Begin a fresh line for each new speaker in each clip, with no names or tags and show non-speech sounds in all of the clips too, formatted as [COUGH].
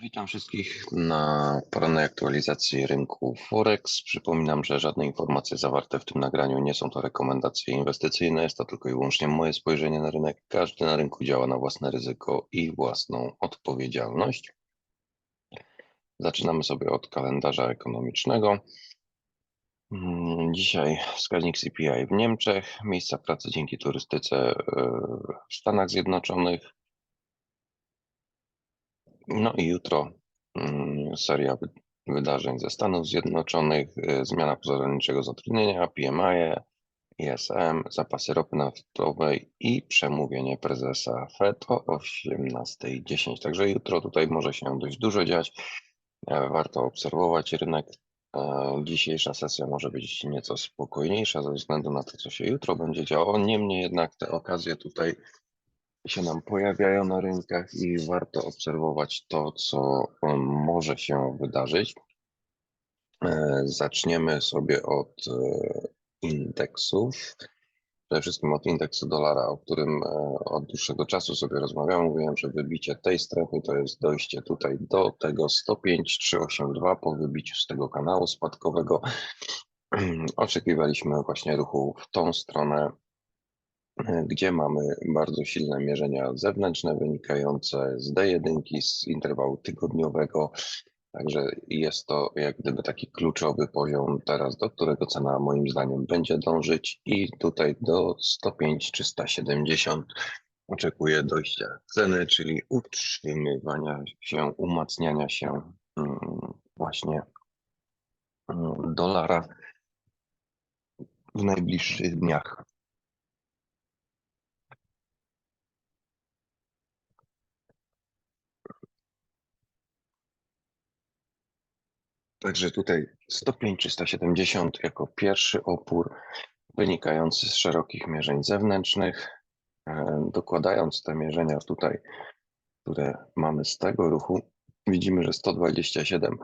Witam wszystkich na porannej aktualizacji rynku Forex. Przypominam, że żadne informacje zawarte w tym nagraniu nie są to rekomendacje inwestycyjne, jest to tylko i wyłącznie moje spojrzenie na rynek. Każdy na rynku działa na własne ryzyko i własną odpowiedzialność. Zaczynamy sobie od kalendarza ekonomicznego. Mm, Dzisiaj wskaźnik CPI w Niemczech, miejsca pracy dzięki turystyce e, w Stanach Zjednoczonych, no i jutro mm, seria wy- wydarzeń ze Stanów Zjednoczonych, y, zmiana pozorniczego zatrudnienia, PMI, ISM, zapasy ropy naftowej i przemówienie prezesa Fed o 18.10. Także jutro tutaj może się dość dużo dziać. E, Warto obserwować rynek. E, Dzisiejsza sesja może być nieco spokojniejsza ze względu na to, co się jutro będzie działo. Niemniej jednak te okazje tutaj się nam pojawiają na rynkach i warto obserwować to, co może się wydarzyć. E, Zaczniemy sobie od e, indeksów. Przede wszystkim od indeksu dolara, o którym e, od dłuższego czasu sobie rozmawiam. Mówiłem, że wybicie tej strefy to jest dojście tutaj do tego 105,382 po wybiciu z tego kanału spadkowego. [CLEARS THROAT] Oczekiwaliśmy właśnie ruchu w tą stronę gdzie mamy bardzo silne mierzenia zewnętrzne wynikające z D1 z interwału tygodniowego. Także jest to jak gdyby taki kluczowy poziom teraz, do którego cena moim zdaniem będzie dążyć i tutaj do 105 370 oczekuję dojścia ceny, czyli utrzymywania się, umacniania się mm, właśnie mm, dolara w najbliższych dniach. Także tutaj 105 370 jako pierwszy opór wynikający z szerokich mierzeń zewnętrznych. E, Dokładając te mierzenia tutaj, które mamy z tego ruchu, widzimy, że 127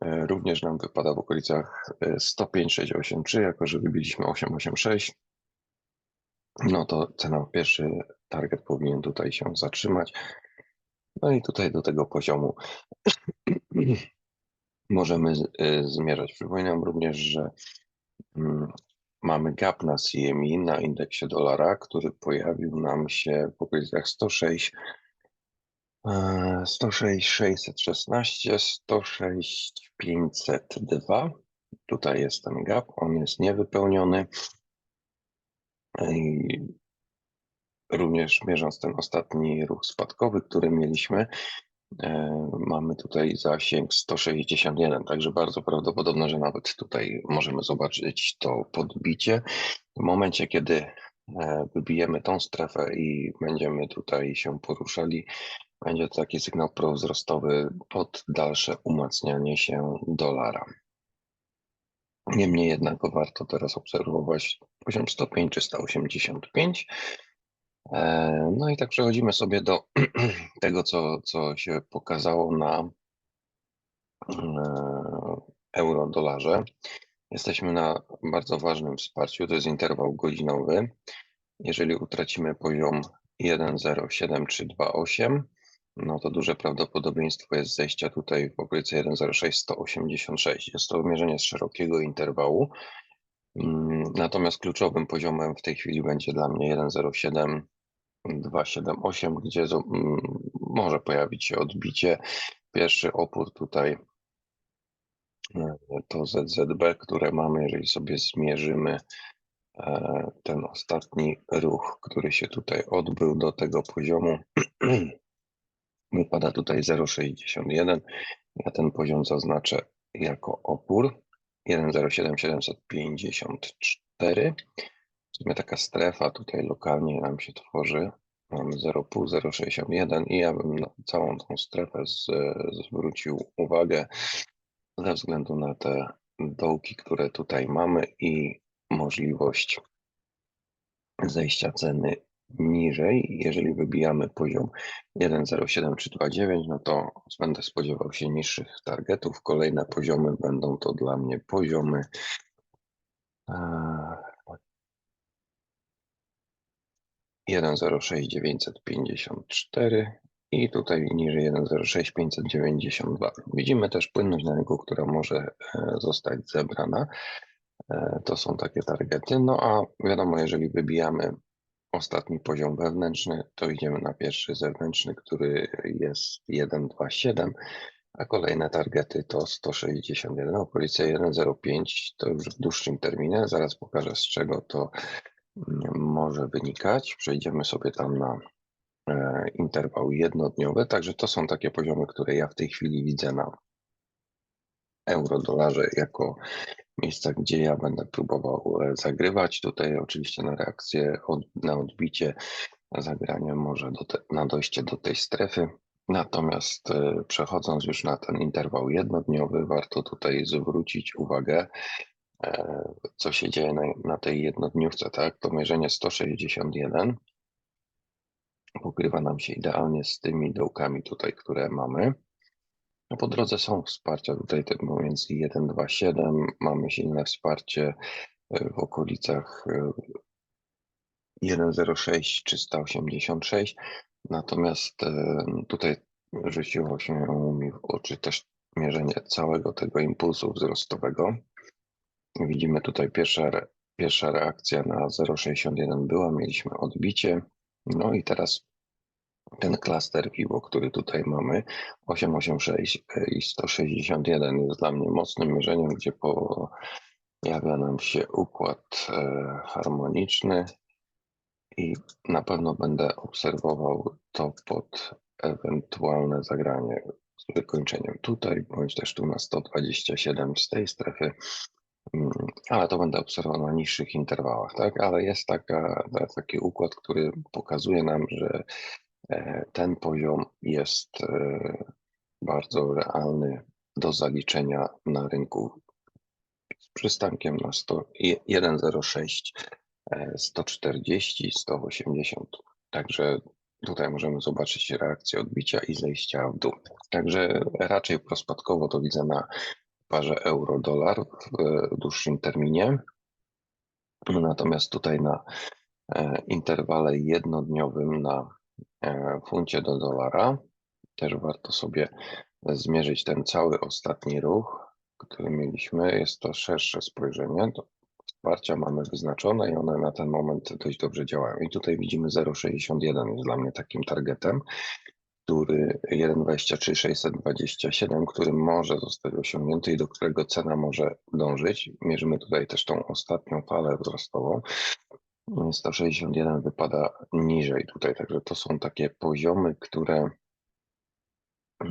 e, również nam wypada w okolicach e, 105,683, jako że wybiliśmy 886. No to cena pierwszy target powinien tutaj się zatrzymać. No i tutaj do tego poziomu możemy y, zmierzać. Przypominam również, że mm, mamy gap na CME na indeksie dolara, który pojawił nam się w okolicach 106, e, 106 616, 106 502. Tutaj jest ten gap, on jest niewypełniony. I również mierząc ten ostatni ruch spadkowy, który mieliśmy, E, Mamy tutaj zasięg 161, także bardzo prawdopodobne, że nawet tutaj możemy zobaczyć to podbicie. W momencie, kiedy e, wybijemy tą strefę i będziemy tutaj się poruszali, będzie to taki sygnał prowzrostowy pod dalsze umacnianie się dolara. Niemniej jednak warto teraz obserwować poziom 105 czy 185. E, No i tak przechodzimy sobie do [CLEARS THROAT] tego, co, co się pokazało na e, euro-dolarze. Jesteśmy na bardzo ważnym wsparciu, to jest interwał godzinowy. Jeżeli utracimy poziom 1,07328, no to duże prawdopodobieństwo jest zejścia tutaj w okolicy 1,06186. Jest to mierzenie z szerokiego interwału. Mm, Natomiast kluczowym poziomem w tej chwili będzie dla mnie 1,07 278, gdzie może pojawić się odbicie. Pierwszy opór tutaj e, to ZZB, które mamy, jeżeli sobie zmierzymy e, ten ostatni ruch, który się tutaj odbył do tego poziomu. [CLEARS THROAT] Wypada tutaj 0,61. Ja ten poziom zaznaczę jako opór 1,07754. W sumie taka strefa tutaj lokalnie nam się tworzy. Mamy 0,5, 0,61 i ja bym na całą tą strefę z, zwrócił uwagę ze względu na te dołki, które tutaj mamy i możliwość zejścia ceny niżej. Jeżeli wybijamy poziom 1,07329, no to będę spodziewał się niższych targetów. Kolejne poziomy będą to dla mnie poziomy e, 1,06954 i tutaj niżej 1,06 592. Widzimy też płynność na rynku, która może e, zostać zebrana. E, To są takie targety. No a wiadomo, jeżeli wybijamy ostatni poziom wewnętrzny, to idziemy na pierwszy zewnętrzny, który jest 1,27, a kolejne targety to 161, okolice 1,05, to już w dłuższym terminie. Zaraz pokażę z czego to może wynikać. Przejdziemy sobie tam na e, interwał jednodniowy, także to są takie poziomy, które ja w tej chwili widzę na euro-dolarze jako miejsca, gdzie ja będę próbował e, zagrywać. Tutaj oczywiście na reakcję, na odbicie, zagranie może do te, na dojście do tej strefy. Natomiast e, przechodząc już na ten interwał jednodniowy, warto tutaj zwrócić uwagę, co się dzieje na, na tej jednodniówce, tak? To mierzenie 161 pokrywa nam się idealnie z tymi dołkami tutaj, które mamy. No po drodze są wsparcia tutaj pomiędzy 1,27, mamy silne wsparcie e, w okolicach e, 1,06 386, natomiast e, tutaj rzuciło się mi w oczy też mierzenie całego tego impulsu wzrostowego. Widzimy tutaj pierwsza, pierwsza reakcja na 0,61 była, mieliśmy odbicie, no i teraz ten klaster piwo, który tutaj mamy, 886 i 161 jest dla mnie mocnym mierzeniem, gdzie pojawia nam się układ e, harmoniczny. I na pewno będę obserwował to pod ewentualne zagranie z wykończeniem tutaj, bądź też tu na 127 z tej strefy, ale to będę obserwował na niższych interwałach, tak? Ale jest taka, taki układ, który pokazuje nam, że e, ten poziom jest e, bardzo realny do zaliczenia na rynku z przystankiem na 100 i 1,06, e, 140, 180. Także tutaj możemy zobaczyć reakcję odbicia i zejścia w dół. Także raczej prospadkowo to widzę na parze euro-dolar w dłuższym terminie. Natomiast tutaj na e, interwale jednodniowym na e, funcie do dolara też warto sobie zmierzyć ten cały ostatni ruch, który mieliśmy. Jest to szersze spojrzenie. To wsparcia mamy wyznaczone i one na ten moment dość dobrze działają. I tutaj widzimy 0,61 jest dla mnie takim targetem który 1,23 627, który może zostać osiągnięty i do którego cena może dążyć. Mierzymy tutaj też tą ostatnią falę wzrostową. 161 wypada niżej tutaj, także to są takie poziomy, które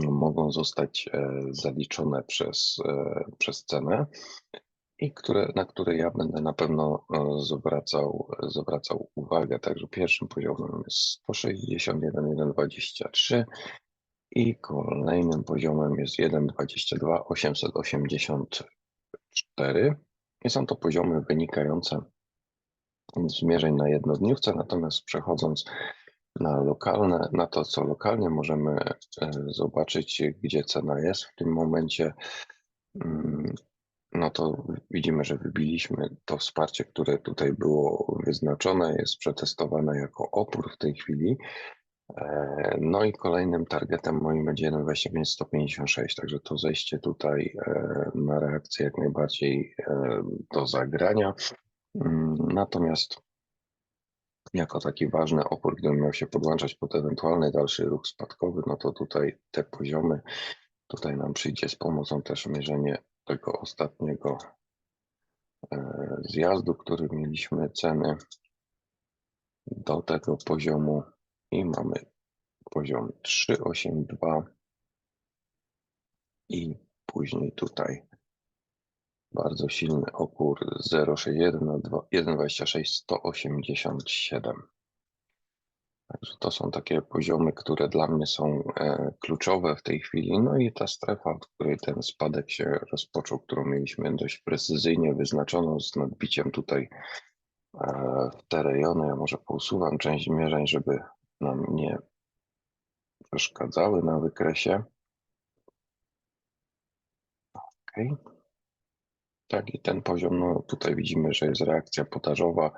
mogą zostać e, zaliczone przez, e, przez cenę i które, na które ja będę na pewno e, zwracał, zwracał uwagę. Także pierwszym poziomem jest 161, 1,23 i kolejnym poziomem jest 1,22, 884. I są to poziomy wynikające z zmierzeń na jednodniówce, natomiast przechodząc na lokalne, na to, co lokalnie możemy e, zobaczyć, gdzie cena jest w tym momencie, mm, no to widzimy, że wybiliśmy to wsparcie, które tutaj było wyznaczone, jest przetestowane jako opór w tej chwili. E, No i kolejnym targetem moim będzie 1,25 156, także to zejście tutaj e, na reakcję jak najbardziej e, do zagrania. Mm, Natomiast jako taki ważny opór, gdybym miał się podłączać pod ewentualny dalszy ruch spadkowy, no to tutaj te poziomy, tutaj nam przyjdzie z pomocą też mierzenie tego ostatniego e, zjazdu, który mieliśmy ceny do tego poziomu i mamy poziom 382 i później tutaj bardzo silny opór 061 na 126 187. Także to są takie poziomy, które dla mnie są e, kluczowe w tej chwili. No i ta strefa, w której ten spadek się rozpoczął, którą mieliśmy dość precyzyjnie wyznaczoną z nadbiciem tutaj e, w te rejony. Ja może pousuwam część mierzeń, żeby nam nie przeszkadzały na wykresie. Okay. Tak, i ten poziom, no tutaj widzimy, że jest reakcja podażowa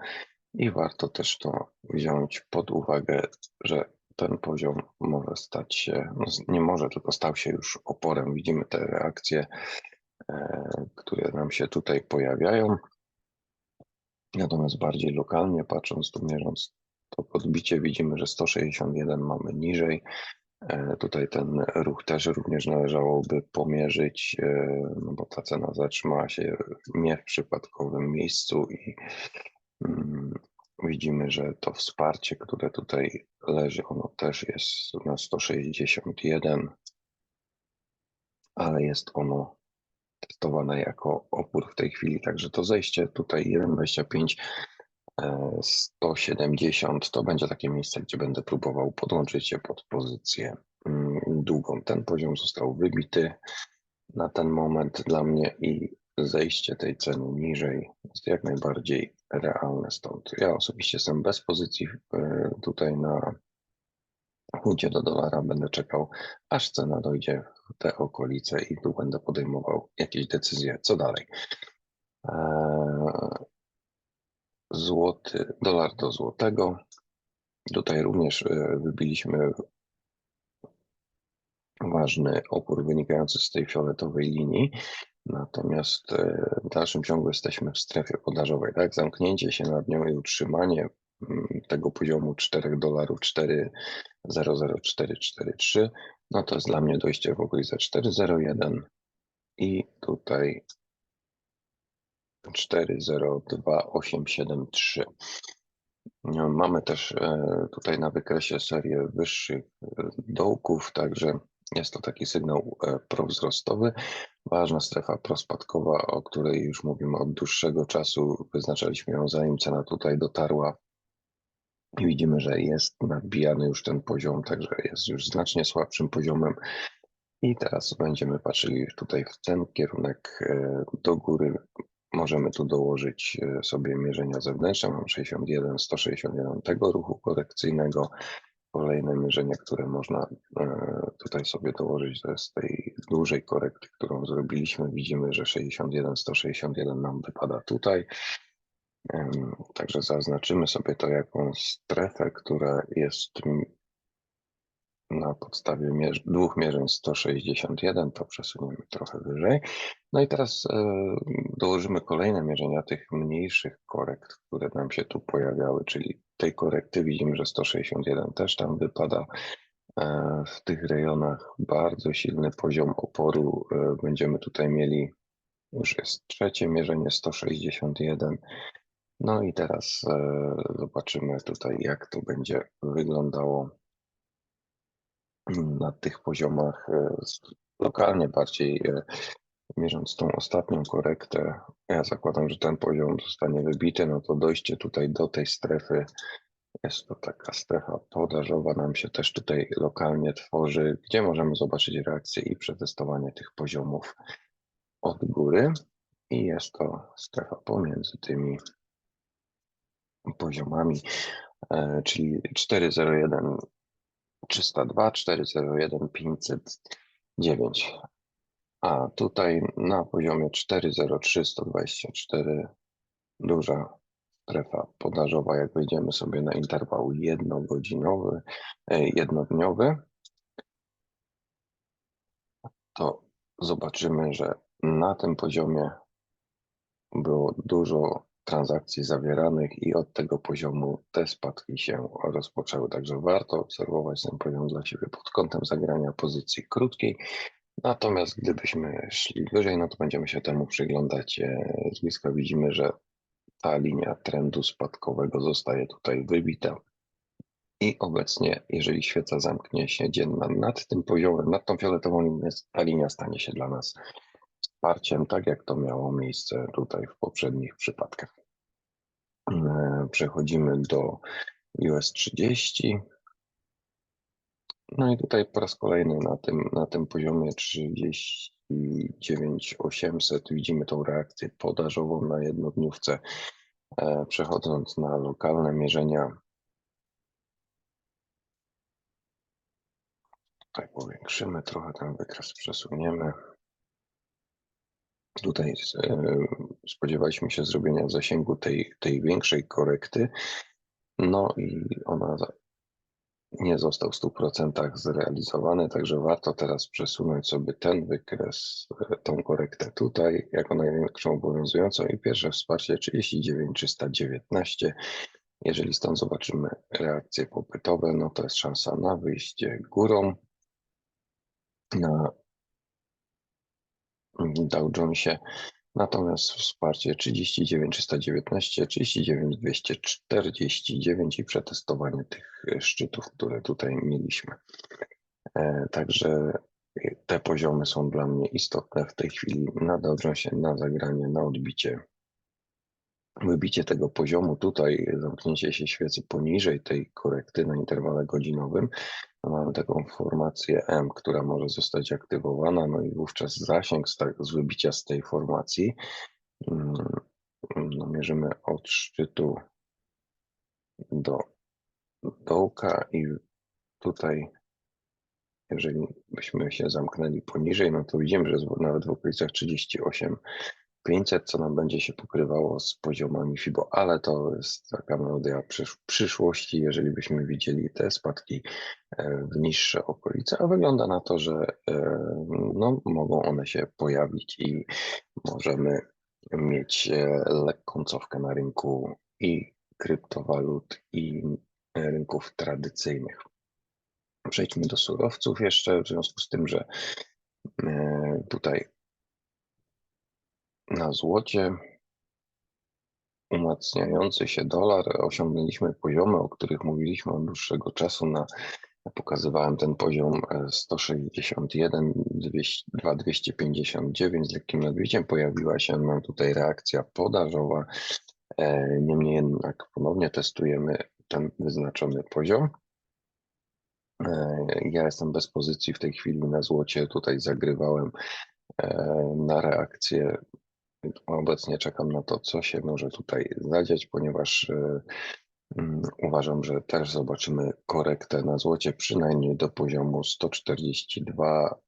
i warto też to wziąć pod uwagę, że ten poziom może stać się, no nie może, tylko stał się już oporem. Widzimy te reakcje, e, które nam się tutaj pojawiają. Natomiast bardziej lokalnie patrząc, tu mierząc to podbicie, widzimy, że 161 mamy niżej. E, Tutaj ten ruch też również należałoby pomierzyć, e, no bo ta cena zatrzymała się nie w przypadkowym miejscu i widzimy, że to wsparcie, które tutaj leży, ono też jest na 161, ale jest ono testowane jako opór w tej chwili, także to zejście tutaj 1,25 e, 170 to będzie takie miejsce, gdzie będę próbował podłączyć się pod pozycję mm, długą. Ten poziom został wybity na ten moment dla mnie i zejście tej ceny niżej jest jak najbardziej realne stąd. Ja osobiście jestem bez pozycji e, tutaj na huncie do dolara, będę czekał aż cena dojdzie w te okolice i tu będę podejmował jakieś decyzje, co dalej. Eee, Złoty, dolar do złotego. Tutaj również e, wybiliśmy ważny opór wynikający z tej fioletowej linii. Natomiast e, w dalszym ciągu jesteśmy w strefie podażowej. Tak, zamknięcie się nad nią i utrzymanie mm, tego poziomu 4 dolarów 4,00443, no to jest dla mnie dojście w okolice 4,01 i tutaj 4,02873. No, Mamy też e, tutaj na wykresie serię wyższych e, dołków, także jest to taki sygnał e, prowzrostowy. Ważna strefa prospadkowa, o której już mówimy od dłuższego czasu. Wyznaczaliśmy ją zanim cena tutaj dotarła. I widzimy, że jest nadbijany już ten poziom, także jest już znacznie słabszym poziomem. I teraz będziemy patrzyli tutaj w ten kierunek e, do góry. Możemy tu dołożyć e, sobie mierzenia zewnętrzne. Mam 61, 161 tego ruchu korekcyjnego. Kolejne mierzenie, które można e, tutaj sobie dołożyć, to jest tej dużej korekty, którą zrobiliśmy. Widzimy, że 61, 161 nam wypada tutaj. Także zaznaczymy sobie to jako strefę, która jest na podstawie dwóch mierzeń 161, to przesuniemy trochę wyżej. No i teraz e, dołożymy kolejne mierzenia tych mniejszych korekt, które nam się tu pojawiały, czyli tej korekty widzimy, że 161 też tam wypada. E, w tych rejonach bardzo silny poziom oporu e, będziemy tutaj mieli, już jest trzecie mierzenie 161. No i teraz zobaczymy tutaj, jak to będzie wyglądało na tych poziomach e, lokalnie bardziej e, mierząc tą ostatnią korektę. Ja zakładam, że ten poziom zostanie wybity, no to dojście tutaj do tej strefy jest to taka strefa podażowa, nam się też tutaj lokalnie tworzy, gdzie możemy zobaczyć reakcję i przetestowanie tych poziomów od góry. I jest to strefa pomiędzy tymi poziomami, e, czyli 401 302, 401 509. A tutaj na poziomie 403 124 duża strefa podażowa, jak wejdziemy sobie na interwał jednogodzinowy, e, jednodniowy, to zobaczymy, że na tym poziomie było dużo transakcji zawieranych i od tego poziomu te spadki się rozpoczęły. Także warto obserwować ten poziom dla siebie pod kątem zagrania pozycji krótkiej. Natomiast gdybyśmy szli wyżej, no to będziemy się temu przyglądać e, z bliska. Widzimy, że ta linia trendu spadkowego zostaje tutaj wybita. I obecnie, jeżeli świeca zamknie się dzienna nad tym poziomem, nad tą fioletową linią, ta linia stanie się dla nas wsparciem, tak jak to miało miejsce tutaj w poprzednich przypadkach. E, Przechodzimy do US 30. No i tutaj po raz kolejny na tym, na tym poziomie 39 800 widzimy tą reakcję podażową na jednodniówce. E, Przechodząc na lokalne mierzenia, tutaj powiększymy trochę ten wykres, przesuniemy. Tutaj e, spodziewaliśmy się zrobienia zasięgu tej, tej większej korekty. No i ona nie został w 100% zrealizowany, także warto teraz przesunąć sobie ten wykres, e, tą korektę tutaj jako największą obowiązującą i pierwsze wsparcie 39 319. Jeżeli stąd zobaczymy reakcje popytowe, no to jest szansa na wyjście górą na Dow Jonesie. Natomiast wsparcie 39 319, 39 249 i przetestowanie tych e, szczytów, które tutaj mieliśmy. E, Także e, te poziomy są dla mnie istotne w tej chwili na Dow Jonesie, na zagranie, na odbicie. Wybicie tego poziomu tutaj, zamknięcie się świecy poniżej tej korekty na interwale godzinowym, no mamy taką formację M, która może zostać aktywowana, no i wówczas zasięg z, tak, z wybicia z tej formacji. Mm, no, mierzymy od szczytu do dołka i tutaj jeżeli byśmy się zamknęli poniżej, no to widzimy, że nawet w okolicach 38 500, co nam będzie się pokrywało z poziomami FIBO, ale to jest taka melodia przysz przyszłości, jeżeli byśmy widzieli te spadki e, w niższe okolice, a wygląda na to, że e, no, mogą one się pojawić i możemy mieć e, lekką cofkę na rynku i kryptowalut i rynków tradycyjnych. Przejdźmy do surowców jeszcze, w związku z tym, że tutaj na złocie umacniający się dolar osiągnęliśmy poziomy, o których mówiliśmy od dłuższego czasu. Na, pokazywałem ten poziom 161, 200, 259 z lekkim nadbiciem. Pojawiła się nam tutaj reakcja podażowa. E, niemniej jednak ponownie testujemy ten wyznaczony poziom. E, ja jestem bez pozycji w tej chwili na złocie. Tutaj zagrywałem e, na reakcję Obecnie czekam na to, co się może tutaj zadziać, ponieważ e, mm, uważam, że też zobaczymy korektę na złocie, przynajmniej do poziomu 142,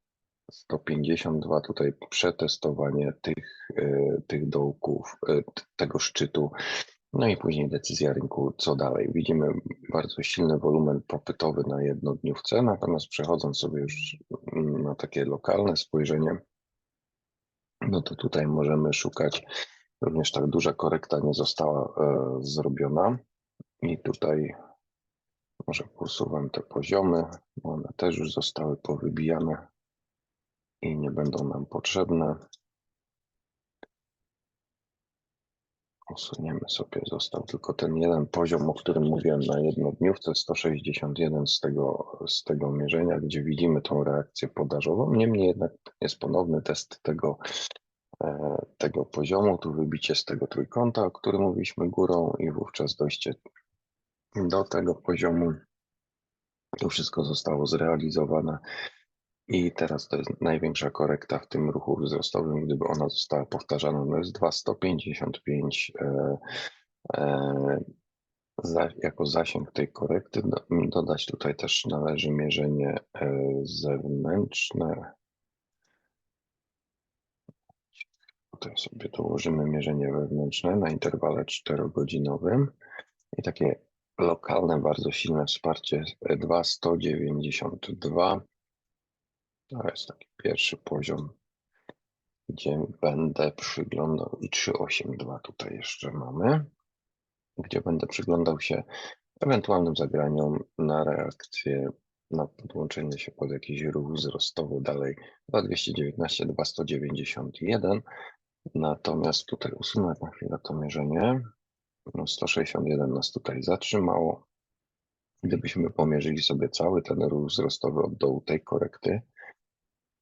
152. Tutaj przetestowanie tych, e, tych dołków, e, tego szczytu. No i później decyzja rynku, co dalej. Widzimy bardzo silny wolumen popytowy na jednodniówce, natomiast przechodząc sobie już mm, na takie lokalne spojrzenie, no to tutaj możemy szukać, również tak duża korekta nie została e, zrobiona i tutaj może posuwam te poziomy, bo one też już zostały powybijane i nie będą nam potrzebne. Usuniemy sobie, został tylko ten jeden poziom, o którym mówiłem na jednodniówce, 161 z tego, z tego mierzenia, gdzie widzimy tą reakcję podażową. Niemniej jednak jest ponowny test tego, e, tego poziomu, tu wybicie z tego trójkąta, o którym mówiliśmy górą i wówczas dojście do tego poziomu. To wszystko zostało zrealizowane. I teraz to jest największa korekta w tym ruchu wzrostowym. Gdyby ona została powtarzana, no jest 2,155 e, e, za, jako zasięg tej korekty. Do, dodać tutaj też należy mierzenie e, zewnętrzne. Tutaj sobie dołożymy mierzenie wewnętrzne na interwale 4-godzinowym i takie lokalne, bardzo silne wsparcie 2,192 to jest taki pierwszy poziom, gdzie będę przyglądał i 382 tutaj jeszcze mamy, gdzie będę przyglądał się ewentualnym zagraniom na reakcję, na podłączenie się pod jakiś ruch wzrostowy dalej 2219, 2191. Natomiast tutaj usunę na chwilę to mierzenie. No 161 nas tutaj zatrzymało. Gdybyśmy pomierzyli sobie cały ten ruch wzrostowy od dołu tej korekty,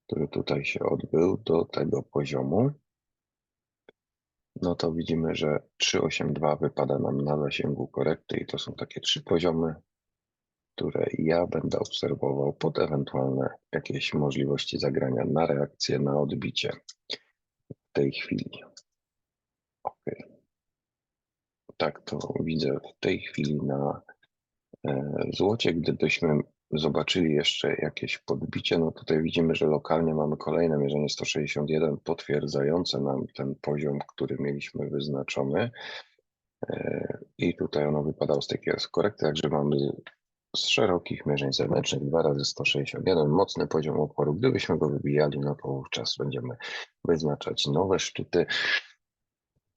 który tutaj się odbył do tego poziomu, no to widzimy, że 382 wypada nam na zasięgu korekty i to są takie trzy poziomy, które ja będę obserwował pod ewentualne jakieś możliwości zagrania na reakcję, na odbicie w tej chwili. Ok. Tak to widzę w tej chwili na e, złocie. Gdybyśmy zobaczyli jeszcze jakieś podbicie, no tutaj widzimy, że lokalnie mamy kolejne mierzenie 161 potwierdzające nam ten poziom, który mieliśmy wyznaczony. E, I tutaj ono wypadało z takiej korekty, także mamy z szerokich mierzeń zewnętrznych 2 razy 161 mocny poziom oporu. Gdybyśmy go wybijali, no to wówczas będziemy wyznaczać nowe szczyty,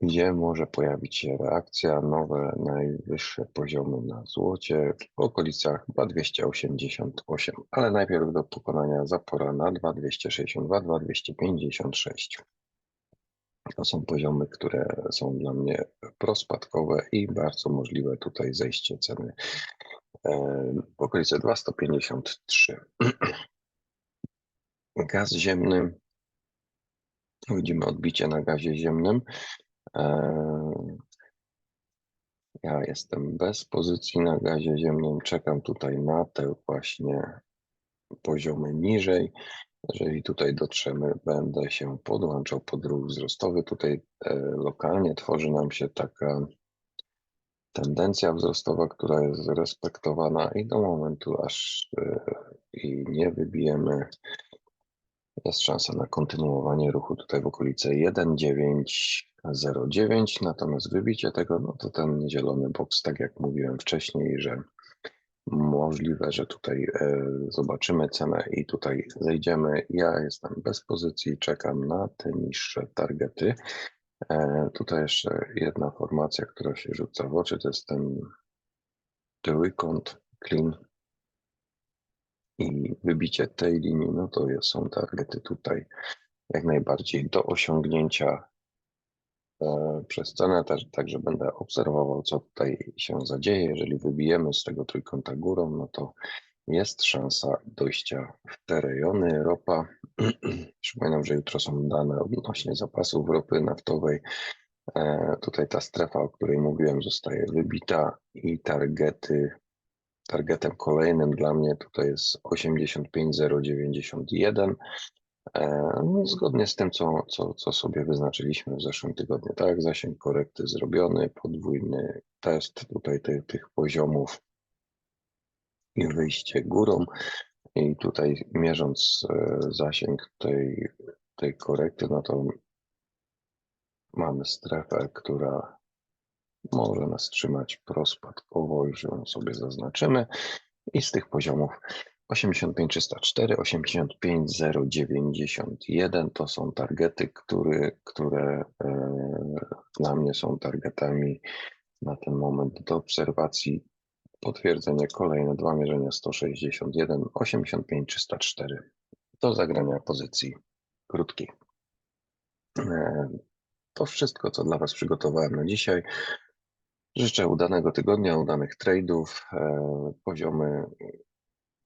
gdzie może pojawić się reakcja, nowe najwyższe poziomy na złocie w okolicach 2288, ale najpierw do pokonania zapora na 2262, 2256. To są poziomy, które są dla mnie prospadkowe i bardzo możliwe tutaj zejście ceny e, w okolice 253. Gaz ziemny. Widzimy odbicie na gazie ziemnym. Ja jestem bez pozycji na gazie ziemnym. Czekam tutaj na te właśnie poziomy niżej. Jeżeli tutaj dotrzemy, będę się podłączał pod ruch wzrostowy. Tutaj e, lokalnie tworzy nam się taka tendencja wzrostowa, która jest respektowana i do momentu, aż e, i nie wybijemy, jest szansa na kontynuowanie ruchu tutaj w okolice 1,909. Natomiast wybicie tego, no to ten zielony boks, tak jak mówiłem wcześniej, że możliwe, że tutaj e, zobaczymy cenę i tutaj zejdziemy. Ja jestem bez pozycji, czekam na te niższe targety. E, tutaj jeszcze jedna formacja, która się rzuca w oczy, to jest ten trójkąt clean i wybicie tej linii, no to są targety tutaj jak najbardziej do osiągnięcia e, przez cenę, także będę obserwował, co tutaj się zadzieje. Jeżeli wybijemy z tego trójkąta górą, no to jest szansa dojścia w te rejony. Ropa, [CLEARS THROAT] przypominam, że jutro są dane odnośnie zapasów ropy naftowej. E, Tutaj ta strefa, o której mówiłem, zostaje wybita i targety, targetem kolejnym dla mnie tutaj jest 85091. E, no, Zgodnie z tym, co, co, co sobie wyznaczyliśmy w zeszłym tygodniu, tak? Zasięg korekty zrobiony, podwójny test tutaj tych, tych poziomów i wyjście górą. I tutaj mierząc e, zasięg tej, tej korekty, no to mamy strefę, która może nas trzymać prospadkowo, już ją sobie zaznaczymy. I z tych poziomów 85304, 85091 to są targety, które, które e, dla mnie są targetami na ten moment do obserwacji. Potwierdzenie kolejne dwa mierzenia 161, 85 304 do zagrania pozycji krótkiej. E, To wszystko, co dla Was przygotowałem na dzisiaj. Życzę udanego tygodnia, udanych tradeów. E, Poziomy,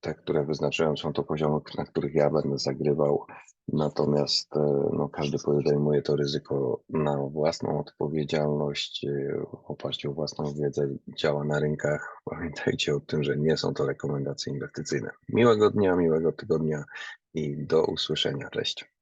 te, które wyznaczyłem, są to poziomy, na których ja będę zagrywał. Natomiast e, no, każdy podejmuje to ryzyko na własną odpowiedzialność, e, w oparciu o własną wiedzę, działa na rynkach. Pamiętajcie o tym, że nie są to rekomendacje inwestycyjne. Miłego dnia, miłego tygodnia i do usłyszenia. Cześć.